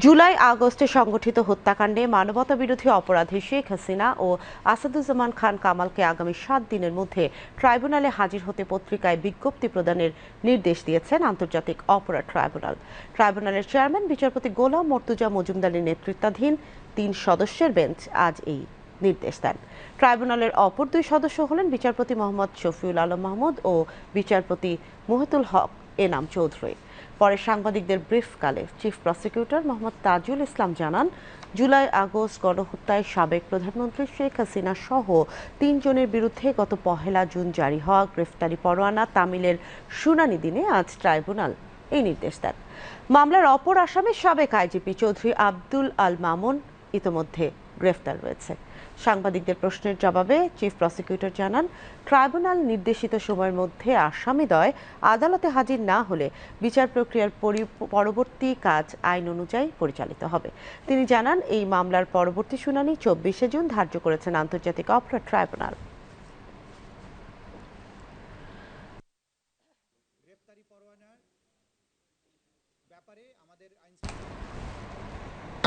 জুলাই আগস্টে সংগঠিত হত্যাকাণ্ডে মানবতা বিরোধী অপরাধী শেখ হাসিনা ও আসাদুজ্জামান খান কামালকে আগামী সাত দিনের মধ্যে ট্রাইব্যুনালে হাজির হতে পত্রিকায় বিজ্ঞপ্তি প্রদানের নির্দেশ দিয়েছেন আন্তর্জাতিক অপরাধ ট্রাইব্যুনাল। ট্রাইব্যুনালের চেয়ারম্যান, বিচারপতি গোলাম মর্তুজা মজুমদারের নেতৃত্বাধীন তিন সদস্যের বেঞ্চ আজ এই নির্দেশ দেন। ট্রাইব্যুনালের অপর দুই সদস্য হলেন বিচারপতি মোহাম্মদ শফিউল আলম মাহমুদ ও বিচারপতি মুহিতুল হক। এনাম চৌধুরী। পরে সাংবাদিকদের ব্রিফকালে চিফ প্রসিকিউটর মোহাম্মদ তাজুল ইসলাম জানান, জুলাই আগস্ট গণহত্যায় সাবেক প্রধানমন্ত্রী শেখ হাসিনা সহ তিনজনের বিরুদ্ধে গত পহেলা জুন জারি হওয়া গ্রেফতারি পরোয়ানা তামিলের শুনানি দিনে আজ ট্রাইব্যুনাল এই নির্দেশ দেন। মামলার অপর আসামি সাবেক আইজিপি চৌধুরী আব্দুল আল মামুন ইতোমধ্যে গ্রেফতার রয়েছে। সাংবাদিকদের প্রশ্নের জবাবে চিফ প্রসিকিউটর জানান, ট্রাইব্যুনাল নির্দেশিত সময়ের মধ্যে আসামিদ্বয় আদালতে হাজির না হলে বিচার প্রক্রিয়ার পরি- পরবর্তী কাজ আইন অনুযায়ী পরিচালিত হবে। তিনি জানান, এই মামলার পরবর্তী শুনানি চব্বিশে জুন ধার্য করেছেন আন্তর্জাতিক অপরাধ ট্রাইব্যুনাল।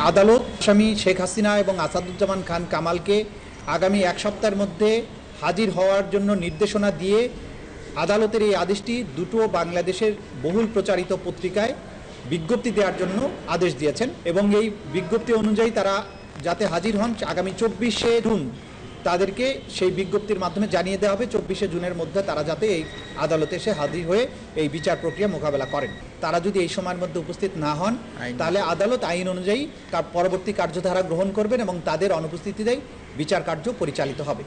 আদালত স্বামী শেখ হাসিনা এবং আসাদুজ্জামান খান কামালকে আগামী এক সপ্তাহের মধ্যে হাজির হওয়ার জন্য নির্দেশনা দিয়ে আদালতের এই আদেশটি দুটো বাংলাদেশের বহুল প্রচারিত পত্রিকায় বিজ্ঞপ্তি দেওয়ার জন্য আদেশ দিয়েছেন এবং এই বিজ্ঞপ্তি অনুযায়ী তারা যাতে হাজির হন আগামী চব্বিশে জুন তাদেরকে সেই বিজ্ঞপ্তির মাধ্যমে জানিয়ে দেওয়া হবে। চব্বিশে জুনের মধ্যে তারা যাতে এই আদালতে এসে হাজির হয়ে এই বিচার প্রক্রিয়া মোকাবেলা করেন। তারা যদি এই সময়ের মধ্যে উপস্থিত না হন তাহলে আদালত আইন অনুযায়ী পরবর্তী কার্যধারা গ্রহণ করবেন এবং তাদের অনুপস্থিতিতেই বিচার কার্য পরিচালিত হবে।